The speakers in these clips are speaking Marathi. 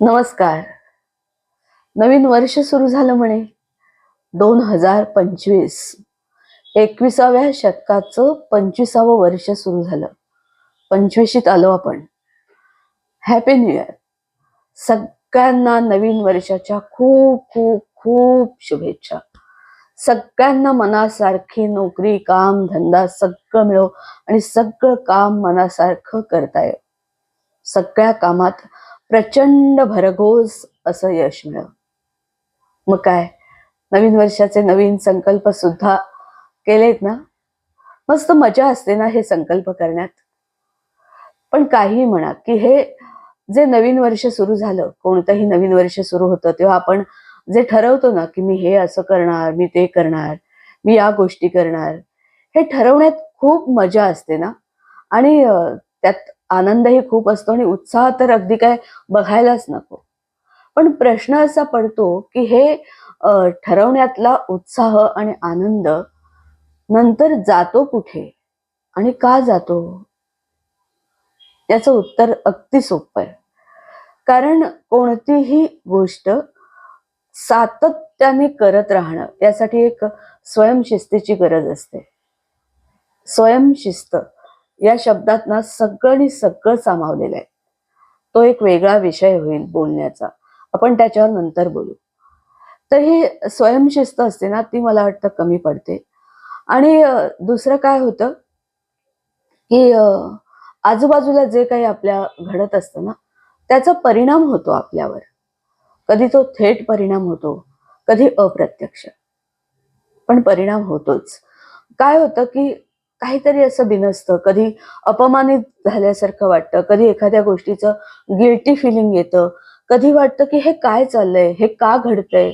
नमस्कार. नवीन वर्ष सुरू झालं म्हणे. दोन हजार पंचवीस. एकविसाव्या शतकाचं पंचवीसावं वर्ष सुरू झालं. पंचवीशीत आलो आपण. हॅपी न्यू इयर सगळ्यांना नवीन वर्षाच्या खूप खूप खूप शुभेच्छा. सगळ्यांना मनासारखी नोकरी काम धंदा सगळं मिळो आणि सगळं काम मनासारखं करता येईल सगळ्या कामात प्रचंड भरघोस असं यश मिळव मग काय? नवीन वर्षाचे नवीन संकल्प सुद्धा केलेत ना? मस्त मजा असते ना हे संकल्प करण्यात. पण काही म्हणा की हे जे नवीन वर्ष सुरू झालं कोणतंही नवीन वर्ष सुरू होतं तेव्हा आपण जे ठरवतो ना की मी हे असं करणार मी ते करणार मी या गोष्टी करणार हे ठरवण्यात खूप मजा असते ना? आणि त्यात आनंदही खूप असतो आणि उत्साह तर अगदी काय बघायलाच नको. पण प्रश्न असा पडतो की हे ठरवण्यातला उत्साह आणि आनंद नंतर जातो कुठे आणि का जातो? याचं उत्तर अगदी सोपं आहे. कारण कोणतीही गोष्ट सातत्याने करत राहणं यासाठी एक स्वयंशिस्तीची गरज असते. स्वयंशिस्त. या शब्दात ना सगळं आणि सगळं सामावलेलं आहे. तो एक वेगळा विषय होईल बोलण्याचा. आपण त्याच्यावर नंतर बोलू. तर ही स्वयंशिस्त असते ना ती मला वाटतं कमी पडते. आणि दुसरं काय होतं? की आजूबाजूला जे काही आपल्या घडत असतं ना त्याचा परिणाम होतो आपल्यावर. कधी तो थेट परिणाम होतो कधी अप्रत्यक्ष. पण परिणाम होतोच. काय होतं की काहीतरी असं बिनसतं. कधी अपमानित झाल्यासारखं वाटतं. कधी एखाद्या गोष्टीचं गिल्टी फिलिंग येतं. कधी वाटतं की हे काय चाललंय? हे का घडतंय?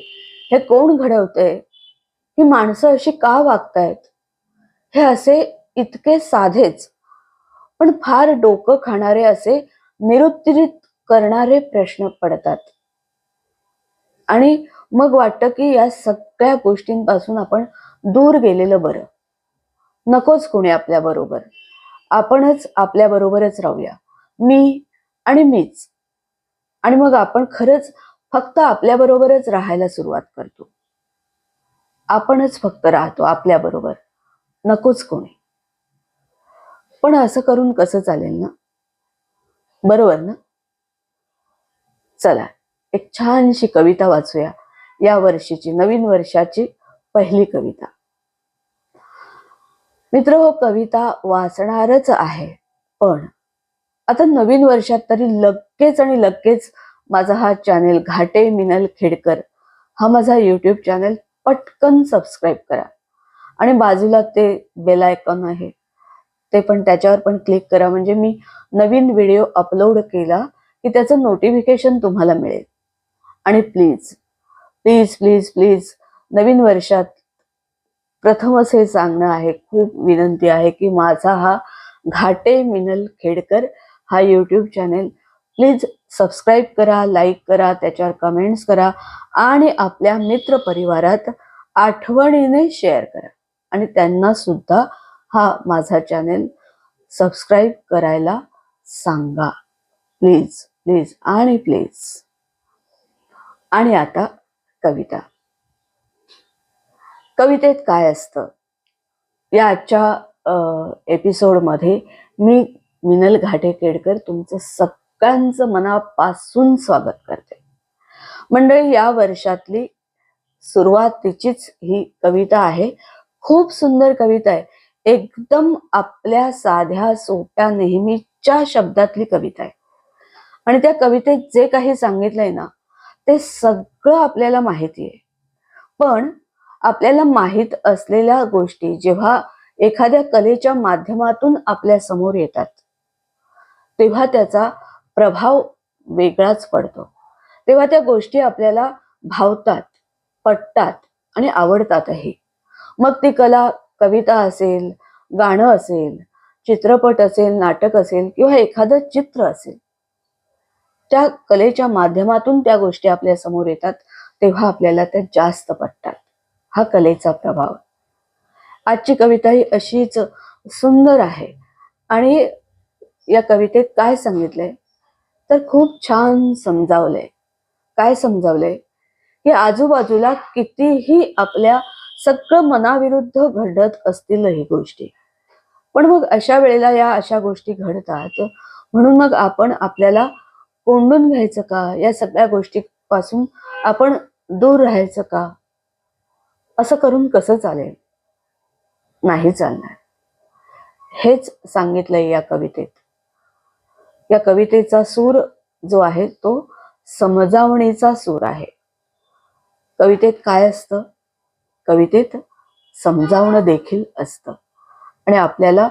हे कोण घडवतंय? ही माणसं अशी का वागतायत? हे असे इतके साधेच पण फार डोकं खाणारे असे निरुत्तरित करणारे प्रश्न पडतात. आणि मग वाटतं की या सगळ्या गोष्टींपासून आपण दूर गेलेलं बरं. नकोच कोणी आपल्या बरोबर. आपणच आपल्या बरोबरच राहूया. मी आणि मीच. आणि मग आपण खरंच फक्त आपल्या बरोबरच राहायला सुरुवात करतो. आपणच फक्त राहतो आपल्या बरोबर. नकोच कोणी. पण असं करून कसं चालेल ना? बरोबर ना? चला एक छानशी कविता वाचूया. या वर्षीची नवीन वर्षाची पहिली कविता. मित्र हो कविता वाचणारच आहे. पण आता नवीन वर्षात तरी लगेच आणि लगेच माझा हा चॅनेल घाटे मिनल खेडकर हा माझा यूट्यूब चॅनेल पटकन सबस्क्राईब करा. आणि बाजूला ते बेल आयकॉन आहे ते पण त्याच्यावर पण क्लिक करा. म्हणजे मी नवीन व्हिडिओ अपलोड केला की त्याचं नोटिफिकेशन तुम्हाला मिळेल. आणि प्लीज प्लीज प्लीज प्लीज नवीन वर्षात प्रथमच हे सांगणं आहे खूप विनंती आहे की माझा हा घाटे मिनल खेडकर हा यूट्यूब चॅनेल प्लीज सबस्क्राईब करा लाईक करा त्याच्यावर कमेंट्स करा आणि आपल्या मित्र परिवारात आठवणीने शेअर करा. आणि त्यांना सुद्धा हा माझा चॅनेल सबस्क्राईब करायला सांगा. प्लीज प्लीज आणि प्लीज आणि आता कविता. कवितेत काय असतं? या आजच्या एपिसोडमध्ये मी मिनल घाटे केडकर तुमचं सगळ्यांचं मनापासून स्वागत करते. मंडळी या वर्षातली सुरुवातीचीच ही कविता आहे. खूप सुंदर कविता आहे. एकदम आपल्या साध्या सोप्या नेहमीच्या शब्दातली कविता आहे. आणि त्या कवितेत जे काही सांगितलंय ना ते सगळं आपल्याला माहिती आहे. पण आपल्याला माहीत असलेल्या गोष्टी जेव्हा एखाद्या कलेच्या माध्यमातून आपल्यासमोर येतात तेव्हा त्याचा प्रभाव वेगळाच पडतो. तेव्हा त्या गोष्टी आपल्याला भावतात पटतात आणि आवडतातही. मग ती कला कविता असेल गाणं असेल चित्रपट असेल नाटक असेल किंवा एखादं चित्र असेल त्या कलेच्या माध्यमातून त्या गोष्टी आपल्यासमोर येतात तेव्हा आपल्याला त्या जास्त पटतात. हा कलेचा प्रभाव. आजची कविता ही अशीच सुंदर आहे. आणि या कवितेत काय सांगितलंय? तर खूप छान समजावलंय. काय समजावलंय? की आजूबाजूला कितीही आपल्या सगळं मनाविरुद्ध घडत असतील ही गोष्टी. पण मग अशा वेळेला या अशा गोष्टी घडतात. म्हणून मग आपण आपल्याला कोंडून घ्यायचं का? या सगळ्या गोष्टीपासून आपण दूर राहायचं का? असं करून कसं चालेल? नाही चालणार. हेच सांगितलंय या कवितेत. या कवितेचा सूर जो आहे तो समजावणीचा सूर आहे. कवितेत काय असतं? कवितेत समजावणं देखील असतं. आणि आपल्याला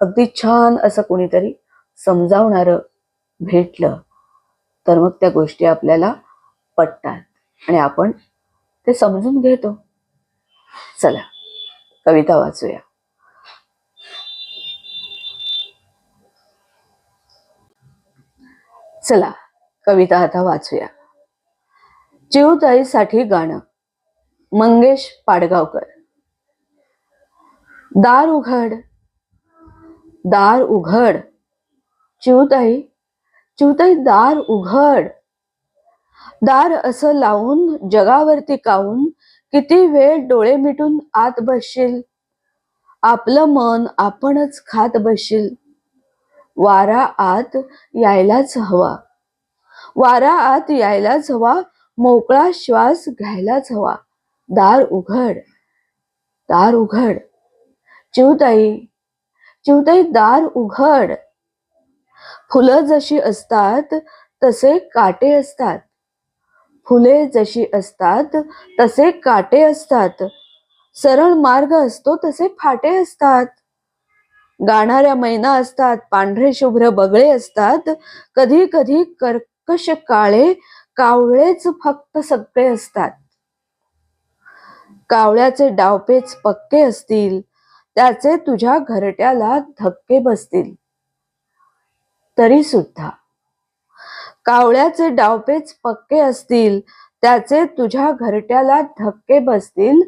अगदी छान असं कोणीतरी समजावणारं भेटलं तर मग त्या गोष्टी आपल्याला पटतात. आणि आपण ते समजून घेतो. चला कविता वाचूया. चला कविता आता वाचूया. जीवताईसाठी गाणं. मंगेश पाडगावकर. दार उघड दार उघड. चिवताई चिवताई दार उघड. दार असं लावून जगावरती कावून किती वेळ डोळे मिटून आत बसशील? आपलं मन आपणच खात बसशील. वारा आत यायलाच हवा. वारा आत यायलाच हवा मोकळा श्वास घ्यायलाच हवा. दार उघड दार उघड. चिवताई चिवताई दार उघड. फुलं जशी असतात तसे काटे असतात. फुले जशी असतात तसे काटे असतात. सरळ मार्ग असतो तसे फाटे असतात. गाणाऱ्या मैना असतात पांढरे शुभ्र बगळे असतात. कधी कधी कर्कश काळे कावळेच फक्त सगळे असतात. कावळ्याचे डावपेच पक्के असतील त्याचे तुझ्या घरट्याला धक्के बसतील. तरी सुद्धा कावळ्याचे डावपेच पक्के असतील त्याचे तुझ्या घरट्याला धक्के बसतील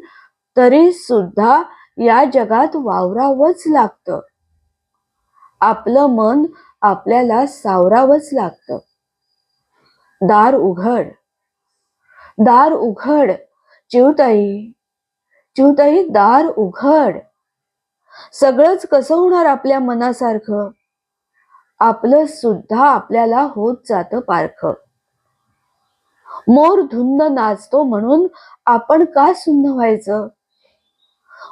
तरी सुद्धा या जगात वावरावंच लागतं. आपलं मन आपल्याला सावरावंच लागतं. दार उघड. दार उघड. चिवताई. चिवताई दार उघड. सगळंच कसं होणार आपल्या मनासारखं? आपलं सुद्धा आपल्याला होत जातं पारख. मोर धुंद नाचतो म्हणून आपण का सुन्न व्हायचं?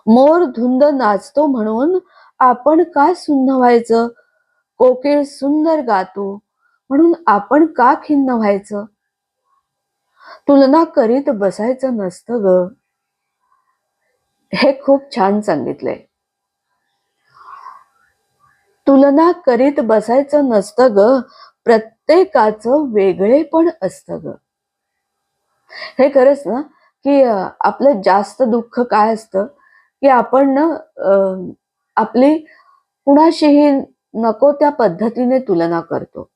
मोर धुंद नाचतो म्हणून आपण का सुन्न व्हायचं? कोकिळ सुंदर गातो म्हणून आपण का खिन्न व्हायचं? तुलना करीत बसायचं नसतं ग. हे खूप छान सांगितलंय. तुलना करीत बसायचं नसतं ग. प्रत्येकाचं वेगळेपण असतं ग. हे खरंच ना की आपलं जास्त दुःख काय असतं? की आपण ना आपली कुणाशीही नको त्या पद्धतीने तुलना करतो.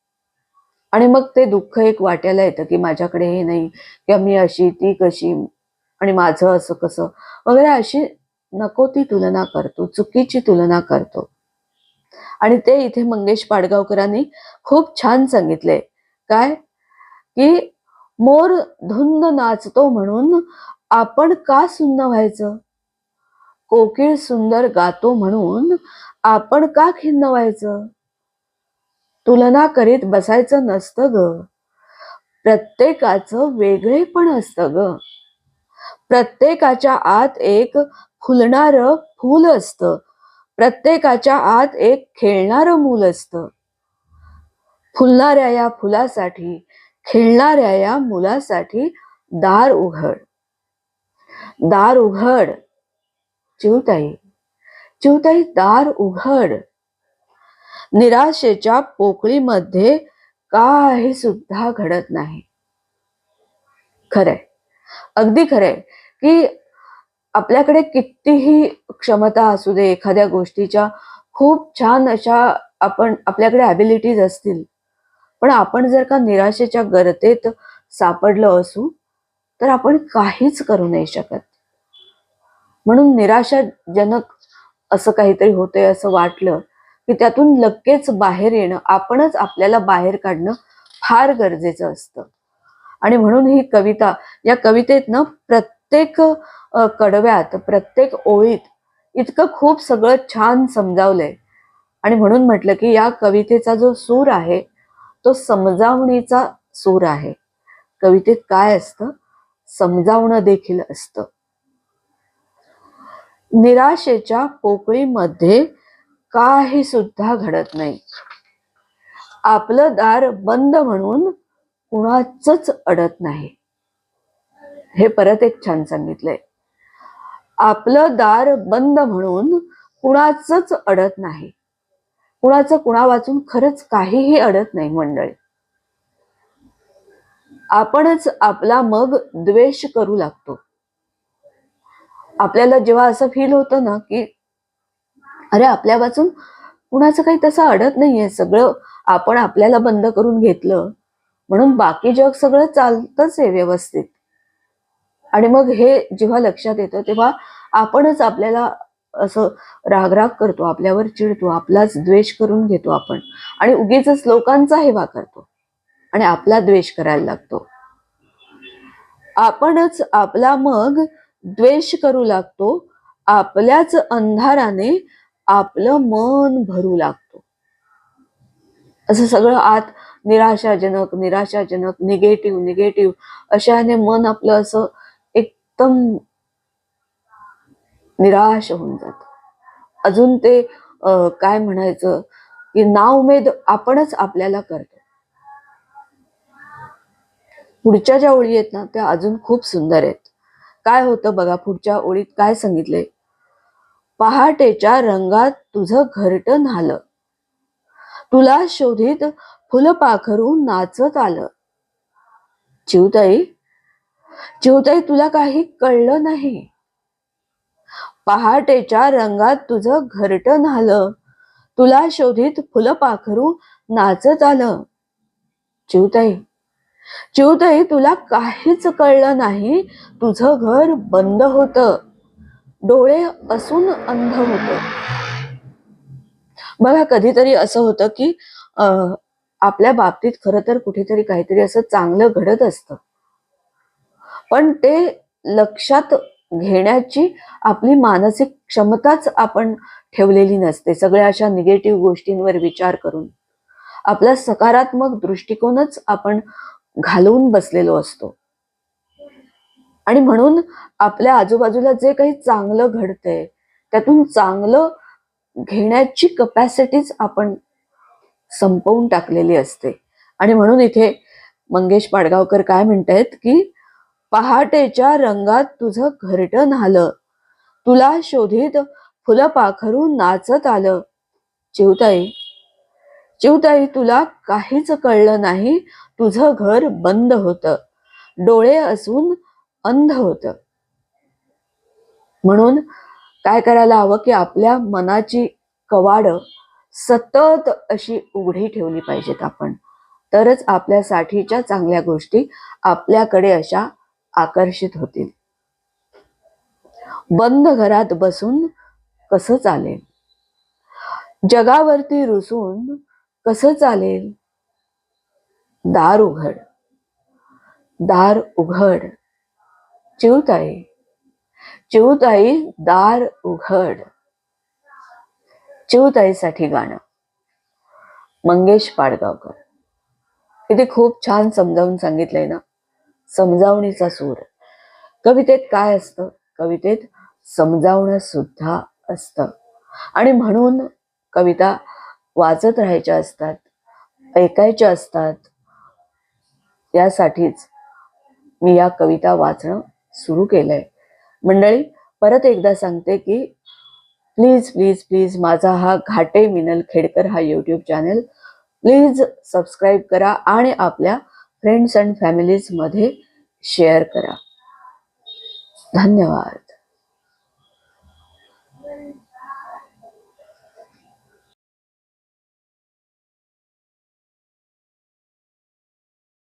आणि मग ते दुःख एक वाट्याला येतं की माझ्याकडे हे नाही किंवा मी अशी ती कशी आणि माझं असं कसं. वगैरे अशी नको ती तुलना करतो चुकीची तुलना करतो. आणि ते इथे मंगेश पाडगावकरांनी खूप छान सांगितले. काय? की मोर धुंद नाचतो म्हणून आपण का सुन्न व्हायचं? कोकिळ सुंदर गातो म्हणून आपण का खिन्न व्हायचं? तुलना करीत बसायचं नसतं ग. प्रत्येकाचं वेगळे पण असतं ग. प्रत्येकाच्या आत एक फुलणार फूल असतं. प्रत्येकाच्या आत एक खेळणारं मूल असतं. फुलणाऱ्या या फुलासाठी खेळणाऱ्या या मुलासाठी दार उघड. दार उघड. चिवताई. चिवताई दार उघड. निराशेच्या पोकळीमध्ये काही सुद्धा घडत नाही. खरंय. अगदी खरंय की आपल्याकडे कितीही क्षमता असू दे एखाद्या गोष्टीच्या खूप छान अशा आपण आपल्याकडे ॲबिलिटीज असतील. पण आपण जर का निराशेच्या गर्तेत सापडलो असू तर आपण काहीच करू नाही शकत. म्हणून निराशाजनक असं काहीतरी होतंय असं वाटलं की त्यातून लगेच बाहेर येणं आपणच आपल्याला बाहेर काढणं फार गरजेचं असतं. आणि म्हणून ही कविता या कवितेत ना प्रत्येक कडव्यात प्रत्येक ओळीत इतकं खूप सगळं छान समजावलंय. आणि म्हणून म्हटलं की या कवितेचा जो सूर आहे तो समजावणीचा सूर आहे. कवितेत काय असतं? समजावणं देखील असतं. निराशेच्या पोकळीमध्ये काही सुद्धा घडत नाही. आपलं दार बंद म्हणून कुणाच अडत नाही. हे परत एक छान सांगितलंय. आपलं दार बंद म्हणून कुणाचंच अडत नाही. कुणाचं कुणा वाचून खरंच काहीही अडत नाही मंडळी. आपणच आपला मग द्वेष करू लागतो. आपल्याला जेव्हा असं फील होतं ना की अरे आपल्या वाचून कुणाचं काही तसं अडत नाहीये सगळं आपण आपल्याला बंद करून घेतलं म्हणून बाकी जग सगळं चालतच आहे व्यवस्थित. आणि मग हे जेव्हा लक्षात येतं तेव्हा आपणच आपल्याला असं रागराग करतो आपल्यावर चिडतो आपलाच द्वेष करून घेतो आपण. आणि उगीच लोकांचा हेवा करतो. आणि आपला द्वेष करायला लागतो. आपणच आपला मग द्वेष करू लागतो आपल्याच अंधाराने आपलं मन भरू लागतो. असं सगळं आत निराशाजनक निराशाजनक निगेटिव्ह निगेटिव्ह अशाने मन आपलं असं एकदम निराश होऊन जात. अजून ते काय म्हणायचं की नाउमेद आपणच आपल्याला करतो. पुढच्या ज्या ओळी आहेत ना त्या अजून खूप सुंदर आहेत. काय होतं बघा पुढच्या ओळीत काय सांगितलंय? पहाटेच्या रंगात तुझं घरट न्हालं. तुला शोधित फुलपाखरू नाचत आलं. चिवताई चिवताई तुला काही कळलं नाही. पहाटेच्या रंगात तुझं घरटं नालं तुला शोधित फुलपाखरू नाचत आलं. चिवताई चिवताई तुला काहीच कळलं नाही. तुझं घर बंद होतं. डोळे असून अंध होतं. बघा कधीतरी असं होतं की आपल्या बाबतीत खर तर कुठेतरी काहीतरी असं चांगलं घडत असतं. पण ते लक्षात घेण्याची आपली मानसिक क्षमताच आपण ठेवलेली नसते. सगळ्या अशा निगेटिव्ह गोष्टींवर विचार करून. आपला सकारात्मक दृष्टिकोनच आपण घालवून बसलेलो असतो. आणि म्हणून आपल्या आजूबाजूला जे काही चांगलं घडतंय त्यातून चांगलं घेण्याची कपॅसिटीच आपण संपवून टाकलेली असते. आणि म्हणून इथे मंगेश पाडगावकर काय म्हणतायत की पहाटेच्या रंगात तुझं घरट झालं तुला शोधित फुलपाखरू नाचत आलं. चिवताई चिवताई तुला काहीच कळलं नाही. तुझं घर बंद होतं. डोळे असून अंध होतं. म्हणून काय करायला हवं की आपल्या मनाची कवाड सतत अशी उघडी ठेवली पाहिजेत आपण. तरच आपल्यासाठीच्या चांगल्या गोष्टी आपल्याकडे अशा आकर्षित होतील. बंद घरात बसून कसं चालेल? जगावरती रुसून कसं चालेल? दार उघड. दार उघड. चिवताई. चिवताई दार उघड. चिवताईसाठी गाणं. मंगेश पाडगावकर. इथे खूप छान समजावून सांगितलंय ना. समजावणीचा सूर. कवितेत काय असतं? कवितेत समजावणं सुद्धा असतं. आणि म्हणून कविता वाचत राहायच्या असतात ऐकायच्या असतात. यासाठीच मी या कविता वाचणं सुरू केलंय. मंडळी परत एकदा सांगते की प्लीज प्लीज प्लीज माझा हा घाटे मिनल खेडकर हा यूट्यूब चॅनल प्लीज सबस्क्राईब करा आणि आपल्या फ्रेंड्स अँड फॅमिलीजमध्ये शेअर करा. धन्यवाद.